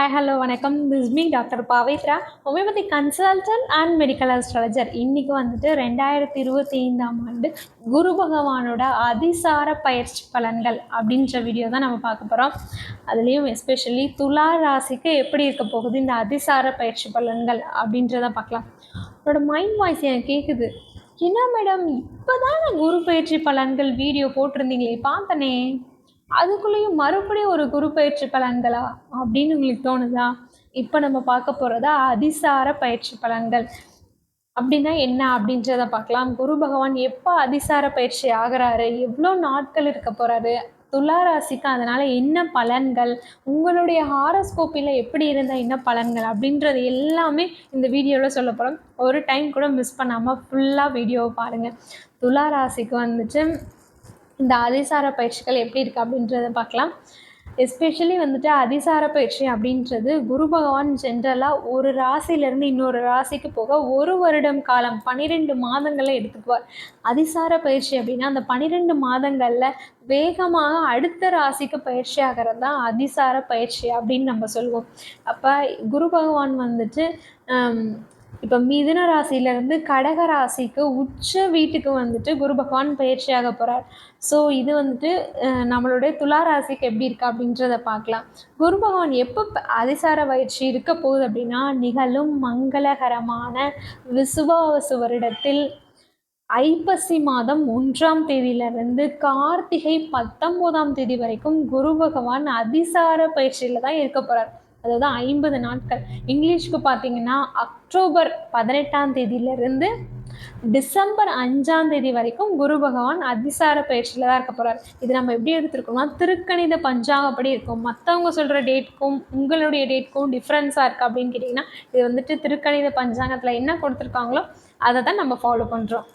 Hi hello வணக்கம். This me doctor Pavithra homeopathy consultant and medical astrologer இன்றைக்கி வந்துட்டு ரெண்டாயிரத்தி இருபத்தி ஐந்தாம் ஆண்டு குரு பகவானோட அதிசார பயிற்சி பலன்கள் அப்படின்ற வீடியோ தான் நம்ம பார்க்க போகிறோம் அதுலேயும் எஸ்பெஷலி துலா ராசிக்கு எப்படி இருக்க போகுது இந்த அதிசார பயிற்சி பலன்கள் அப்படின்றத பார்க்கலாம். அவரோட மைண்ட் வாய்ஸ் எனக்கு கேட்குது என்ன மேடம் இப்போ தான் குரு பயிற்சி பலன்கள் வீடியோ போட்டிருந்தீங்களே பார்த்தனே. அதுக்குள்ளேயும் மறுபடியும் ஒரு குரு பயிற்சி பலன்களா அப்படின்னு உங்களுக்கு தோணுதா? இப்போ நம்ம பார்க்க போகிறதா அதிசார பயிற்சி பலன்கள். அப்படின்னா என்ன அப்படின்றத பார்க்கலாம். குரு பகவான் எப்போ அதிசார பயிற்சி ஆகிறாரு? எவ்வளோ நாட்கள் இருக்க போகிறாரு துலா ராசிக்கு அதனால் என்ன பலன்கள்? உங்களுடைய ஹாரஸ்கோப்பில் எப்படி இருந்தால் என்ன பலன்கள்? அப்படின்றது எல்லாமே இந்த வீடியோவில் சொல்ல போகிறோம் ஒரு டைம் கூட மிஸ் பண்ணாமல் ஃபுல்லாக வீடியோவை பாருங்கள் துலா ராசிக்கு வந்துட்டு இந்த அதிசார பயிற்சிகள் எப்படி இருக்குது அப்படின்றத பார்க்கலாம். எஸ்பெஷலி வந்துட்டு அதிசார பயிற்சி அப்படின்றது குரு பகவான் ஜென்ரலாக ஒரு ராசியிலேருந்து இன்னொரு ராசிக்கு போக ஒரு வருடம் காலம் பன்னிரெண்டு மாதங்களை எடுத்துக்குவார். அதிசார பயிற்சி அப்படின்னா அந்த பன்னிரெண்டு மாதங்களில் வேகமாக அடுத்த ராசிக்கு பயிற்சி ஆகிறது தான் அதிசார பயிற்சி அப்படின்னு நம்ம சொல்லுவோம் அப்போ குரு பகவான் வந்துட்டு இப்போ மிதுன ராசியிலேருந்து கடக ராசிக்கு உச்ச வீட்டுக்கு வந்துட்டு குரு பகவான் பயிற்சியாக போகிறார் ஸோ இது வந்துட்டு நம்மளுடைய துலா ராசிக்கு எப்படி இருக்கா அப்படின்றத பார்க்கலாம். குரு பகவான் எப்போ அதிசார பயிற்சி இருக்க போகுது அப்படின்னா நிகழும் மங்களகரமான விசுவாவசு வருடத்தில் ஐப்பசி மாதம் ஒன்றாம் தேதியிலிருந்து கார்த்திகை பத்தொம்போதாம் தேதி வரைக்கும் குரு பகவான் அதிசார பயிற்சியில் தான் இருக்க போகிறார் அதாவது ஐம்பது நாட்கள். இங்கிலீஷ்க்கு பார்த்தீங்கன்னா அக்டோபர் பதினெட்டாம் தேதியிலிருந்து டிசம்பர் அஞ்சாம் தேதி வரைக்கும் குரு பகவான் அதிசார பயிற்சியில் தான் இருக்க போகிறார் இது நம்ம எப்படி எடுத்துருக்கோம்னா திருக்கணித பஞ்சாங்கப்படி இருக்கும். மற்றவங்க சொல்கிற டேட்க்கும் உங்களுடைய டேட்க்கும் டிஃப்ரென்ஸாக இருக்குது அப்படின்னு கேட்டிங்கன்னா இது வந்துட்டு திருக்கணித பஞ்சாங்கத்தில் என்ன கொடுத்துருக்காங்களோ அதை தான் நம்ம ஃபாலோ பண்ணுறோம்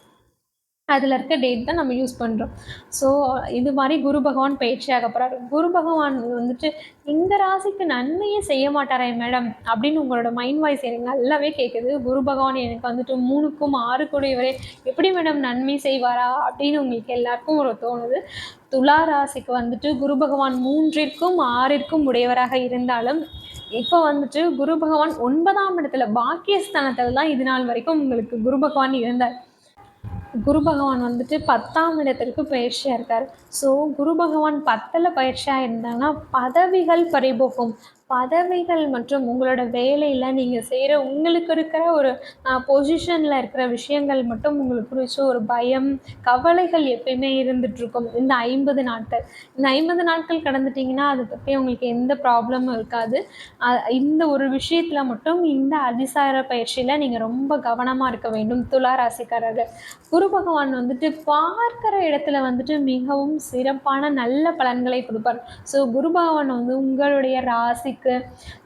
அதில் இருக்க டேட் தான் நம்ம யூஸ் பண்ணுறோம் ஸோ இது மாதிரி குரு பகவான் பயிற்சியாக போகிறாரு குரு பகவான் வந்துட்டு இந்த ராசிக்கு நன்மையே செய்ய மாட்டாரே மேடம் அப்படின்னு உங்களோட மைண்ட் வாய்ஸ் எனக்கு நல்லாவே கேட்குது குரு பகவான் எனக்கு வந்துட்டு மூணுக்கும் ஆறு கூடியவரே எப்படி மேடம் நன்மை செய்வாரா அப்படின்னு உங்களுக்கு எல்லாருக்கும் ஒரு தோணுது. துலா ராசிக்கு வந்துட்டு குரு பகவான் மூன்றிற்கும் ஆறிற்கும் உடையவராக இருந்தாலும் இப்போ வந்துட்டு குரு பகவான் ஒன்பதாம் இடத்துல பாக்கியஸ்தானத்தில் தான் இது நாள் வரைக்கும் உங்களுக்கு குரு பகவான் இருந்தார். குரு பகவான் வந்துட்டு பத்தாம் இடத்திற்கு பயிற்சியாக இருக்கார். ஸோ குரு பகவான் பத்தில் பயிற்சியாக இருந்தாங்கன்னா பதவிகள் பறிபோகும். பதவிகள் மற்றும் உங்களோட வேலையில் நீங்கள் செய்கிற உங்களுக்கு இருக்கிற ஒரு பொசிஷனில் இருக்கிற விஷயங்கள் மட்டும் உங்களுக்கு குறித்து ஒரு பயம் கவலைகள் எப்பயுமே இருந்துகிட்ருக்கும் இந்த ஐம்பது நாட்கள். இந்த ஐம்பது நாட்கள் கடந்துட்டிங்கன்னா அதை பற்றி உங்களுக்கு எந்த ப்ராப்ளமும் இருக்காது. இந்த ஒரு விஷயத்தில் மட்டும் இந்த அதிசார பயிற்சியில் நீங்கள் ரொம்ப கவனமாக இருக்க வேண்டும் துலா ராசிக்காரர்கள். குரு பகவான் வந்துட்டு பார்க்குற இடத்துல வந்துட்டு மிகவும் சிறப்பான நல்ல பலன்களை கொடுப்பார். ஸோ குரு பகவான் வந்து உங்களுடைய ராசி ராசிக்கு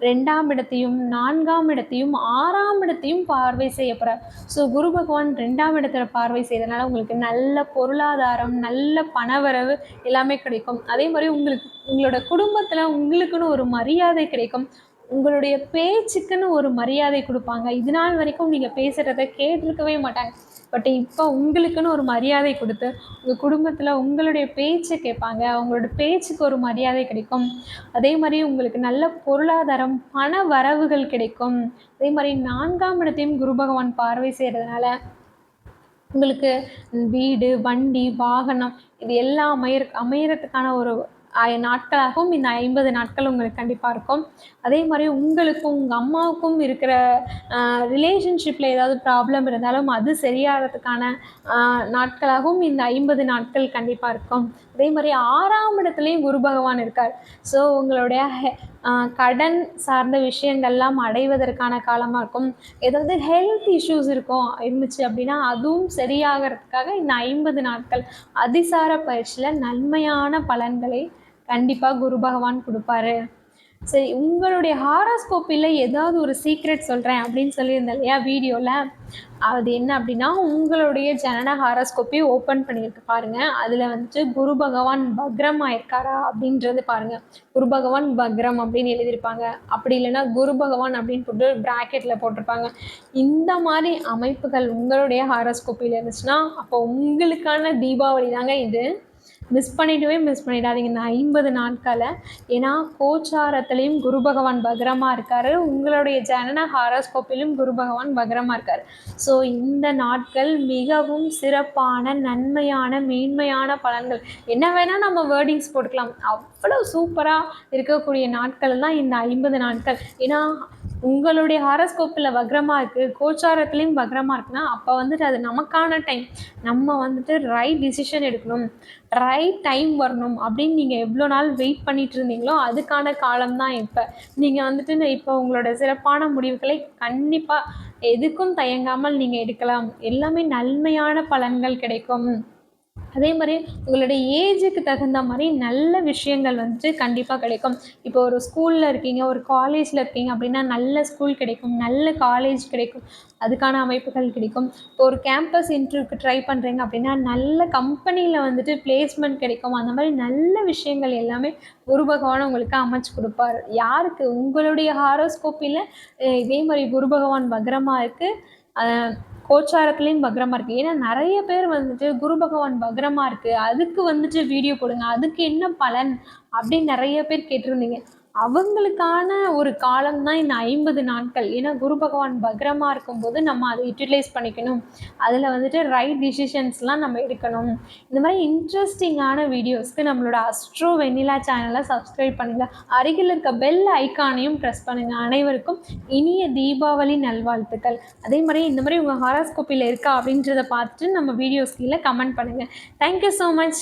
ரெண்டாம் இடத்தையும் நான்காம் இடத்தையும் ஆறாம் இடத்தையும் பார்வை செய்ய போகிறார் ஸோ குரு பகவான் ரெண்டாம் இடத்துல பார்வை செய்தனால உங்களுக்கு நல்ல பொருளாதாரம் நல்ல பணவரவு எல்லாமே கிடைக்கும். அதே மாதிரி உங்களுக்கு உங்களோட குடும்பத்தில் உங்களுக்குன்னு ஒரு மரியாதை கிடைக்கும். உங்களுடைய பேச்சுக்குன்னு ஒரு மரியாதை கொடுப்பாங்க. இது நாள் வரைக்கும் நீங்கள் பேசுகிறத கேட்டிருக்கவே மாட்டாங்க. பட் இப்போ உங்களுக்குன்னு ஒரு மரியாதை கொடுத்து உங்கள் குடும்பத்தில் உங்களுடைய பேச்சு கேட்பாங்க. அவங்களோட பேச்சுக்கு ஒரு மரியாதை கிடைக்கும். அதே மாதிரி உங்களுக்கு நல்ல பொருளாதாரம் பண வரவுகள் கிடைக்கும். அதே மாதிரி நான்காம் இடத்தையும் குரு பகவான் பார்வை செய்கிறதுனால உங்களுக்கு வீடு வண்டி வாகனம் இது எல்லாம் அமைய அமையறதுக்கான ஒரு நாட்களாகவும் இந்த ஐம்பது நாட்கள் உங்களுக்கு கண்டிப்பாக இருக்கும். அதே மாதிரி உங்களுக்கும் உங்கள் அம்மாவுக்கும் இருக்கிற ரிலேஷன்ஷிப்பில் ஏதாவது ப்ராப்ளம் இருந்தாலும் அது சரியாகிறதுக்கான நாட்களாகவும் இந்த ஐம்பது நாட்கள் கண்டிப்பாக இருக்கும். அதே மாதிரி ஆறாம் இடத்துலையும் குரு பகவான் இருக்கார். ஸோ உங்களுடைய கடன் சார்ந்த விஷயங்கள்லாம் அடைவதற்கான காலமாக இருக்கும். ஏதாவது ஹெல்த் இஷ்யூஸ் இருக்கும் இருந்துச்சு அப்படின்னா அதுவும் சரியாகிறதுக்காக இந்த ஐம்பது நாட்கள் அதிசார பயிற்சியில் நன்மையான பலன்களை கண்டிப்பாக குரு பகவான் கொடுப்பாரு. சரி உங்களுடைய ஹாரோஸ்கோப்பில் ஏதாவது ஒரு சீக்ரெட் சொல்கிறேன் அப்படின்னு சொல்லியிருந்தேன் இல்லையா வீடியோவில் அது என்ன அப்படின்னா உங்களுடைய ஜனன ஹாரோஸ்கோப்பை ஓப்பன் பண்ணியிருக்கு பாருங்கள் அதில் வந்துட்டு குரு பகவான் பக்ரம் ஆயிருக்காரா அப்படின்றது பாருங்கள் குரு பகவான் பக்ரம் அப்படின்னு எழுதியிருப்பாங்க. அப்படி இல்லைன்னா குரு பகவான் அப்படின்னு போட்டு ப்ராக்கெட்டில் போட்டிருப்பாங்க. இந்த மாதிரி அமைப்புகள் உங்களுடைய ஹாரோஸ்கோப்பில் இருந்துச்சுன்னா அப்போ உங்களுக்கான தீபாவளி தாங்க இது. மிஸ் பண்ணிடவே மிஸ் பண்ணிடாதீங்க. இந்த ஐம்பது நாட்களை ஏன்னா கோச்சாரத்துலேயும் குரு பகவான் பத்திரமா இருக்கார். உங்களுடைய ஜனன ஹாரோஸ்கோப்பிலும் குரு பகவான் பத்திரமா இருக்கார். ஸோ இந்த நாட்கள் மிகவும் சிறப்பான நன்மையான மேன்மையான பலன்கள். என்ன வேணால் நம்ம வேர்டிங்ஸ் போட்டுக்கலாம். அவ்வளோ சூப்பராக இருக்கக்கூடிய நாட்கள் தான் இந்த ஐம்பது நாட்கள். ஏன்னா உங்களுடைய ஹாரஸ்கோப்பில் வக்ரமாக இருக்குது கோச்சாரத்துலேயும் வக்ரமாக இருக்குன்னா அப்போ வந்துட்டு அது நமக்கான டைம் நம்ம வந்துட்டு ரைட் டிசிஷன் எடுக்கணும். ரைட் டைம் வரணும். அப்படின்னு நீங்கள் எவ்வளோ நாள் வெயிட் பண்ணிட்டு இருந்தீங்களோ அதுக்கான காலம் தான் இப்போ. நீங்கள் வந்துட்டு இப்போ உங்களோட சிறப்பான முடிவுகளை கண்டிப்பாக எதுக்கும் தயங்காமல் நீங்கள் எடுக்கலாம். எல்லாமே நன்மையான பலன்கள் கிடைக்கும். அதே மாதிரி உங்களுடைய ஏஜுக்கு தகுந்த மாதிரி நல்ல விஷயங்கள் வந்துட்டு கண்டிப்பாக கிடைக்கும். இப்போ ஒரு ஸ்கூலில் இருக்கீங்க ஒரு காலேஜில் இருக்கீங்க அப்படின்னா நல்ல ஸ்கூல் கிடைக்கும் நல்ல காலேஜ் கிடைக்கும் அதுக்கான அமைப்புகள் கிடைக்கும். இப்போ ஒரு கேம்பஸ் இன்டர்வியூக்கு ட்ரை பண்ணுறீங்க அப்படின்னா நல்ல கம்பெனியில் வந்துட்டு பிளேஸ்மெண்ட் கிடைக்கும். அந்த மாதிரி நல்ல விஷயங்கள் எல்லாமே குரு பகவான் உங்களுக்கு அமைச்சு கொடுப்பார். யாருக்கு? உங்களுடைய ஹாரோஸ்கோப்பில் இதே மாதிரி குரு பகவான் வக்ரமாக இருக்குது கோச்சாரத்துலேயும் பக்ரமாக இருக்குது ஏன்னா நிறைய பேர் வந்துட்டு குரு பகவான் பக்ரமாக இருக்குது அதுக்கு வந்துட்டு வீடியோ போடுங்க. அதுக்கு என்ன பலன் அப்படின்னு நிறைய பேர் கேட்டிருந்தீங்க. அவங்களுக்கான ஒரு காலம் தான் இந்த ஐம்பது நாட்கள். ஏன்னா குரு பகவான் பக்ரமாக இருக்கும்போது நம்ம அதை யூட்டிலைஸ் பண்ணிக்கணும். அதில் வந்துட்டு ரைட் டிசிஷன்ஸ்லாம் நம்ம எடுக்கணும். இந்த மாதிரி இன்ட்ரெஸ்டிங்கான வீடியோஸ்க்கு நம்மளோட அஸ்ட்ரோ வெண்ணிலா சேனலை சப்ஸ்கிரைப் பண்ணுங்கள் அருகில் இருக்க பெல் ஐக்கானையும் ப்ரெஸ் பண்ணுங்கள் அனைவருக்கும் இனிய தீபாவளி நல்வாழ்த்துக்கள். அதே மாதிரி இந்த மாதிரி உங்கள் ஹாராஸ்கோப்பியில் இருக்கா அப்படின்றத பார்த்துட்டு நம்ம வீடியோஸ் கீழே கமெண்ட் பண்ணுங்கள் தேங்க்யூ ஸோ மச்